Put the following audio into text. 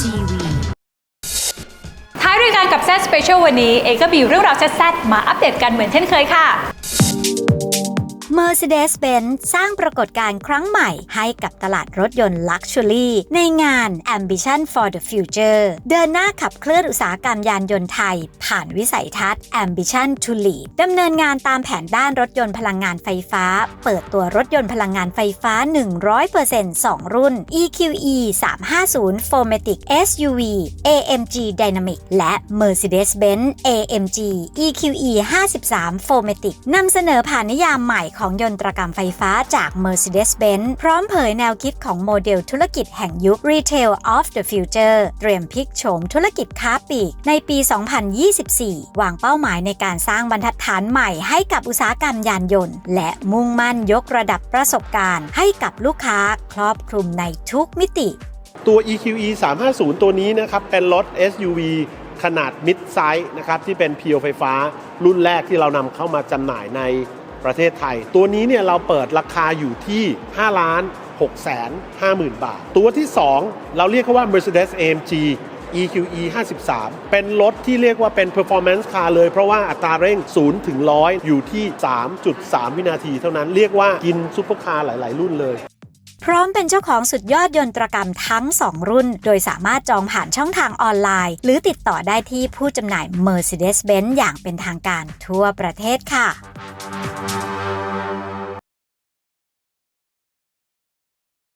TV ท้ายรายการกับ Z Special วันนี้ เอก็มีเรื่องราวแซ่บๆมาอัปเดตกันเหมือนเช่นเคยค่ะ Mercedes-Benz สร้างปรากฏการณ์ครั้งใหม่ให้กับตลาดรถยนต์ Luxury ในงาน Ambition for the Future เดินหน้าขับเคลื่อนอุตสาหกรรมยานยนต์ไทย ผ่านวิสัยทัศน์ Ambition to Lead ดำเนินงานตามแผนด้านรถยนต์พลังงานไฟฟ้า เปิดตัวรถยนต์พลังงานไฟฟ้า 100% 2 รุ่น EQE 350 4matic SUV AMG Dynamic และ Mercedes-Benz AMG EQE 53 4matic นำเสนอผ่านนิยามใหม่ของยนตรกรรมไฟฟ้าจาก Mercedes-Benz พร้อมเผยแนวคิดของโมเดลธุรกิจแห่งยุค Retail of the Future เตรียมพลิกโฉมธุรกิจค้าปลีกในปี 2024 วางเป้าหมายในการสร้างบรรทัดฐานใหม่ให้กับอุตสาหกรรมยานยนต์ และมุ่งมั่นยกระดับประสบการณ์ ให้กับลูกค้าครอบคลุมในทุกมิติ ตัว EQE 350 ตัวนี้นะครับเป็นรถ SUV ขนาดมิดไซส์นะครับที่เป็นเพียวไฟฟ้ารุ่นแรกที่เรานำเข้ามาจำหน่ายใน ประเทศไทย ตัวนี้เนี่ยเราเปิดราคาอยู่ที่ 5 ล้าน6แสน5หมื่นบาท ตัวที่ 2 เราเรียกเขาว่า Mercedes AMG EQE 53 เป็นรถที่เรียกว่าเป็น performance car เลย เพราะว่าอัตราเร่ง 0 ถึง 100 อยู่ที่ 3.3 วินาทีเท่านั้น เรียกว่ากินซุปเปอร์คาร์หลาย ๆ รุ่นเลยพร้อมเป็นเจ้าของสุดยอดยนตรกรรมทั้ง 2 รุ่น โดยสามารถจองผ่านช่องทางออนไลน์ หรือติดต่อได้ที่ผู้จำหน่าย Mercedes-Benz อย่างเป็นทางการทั่วประเทศค่ะ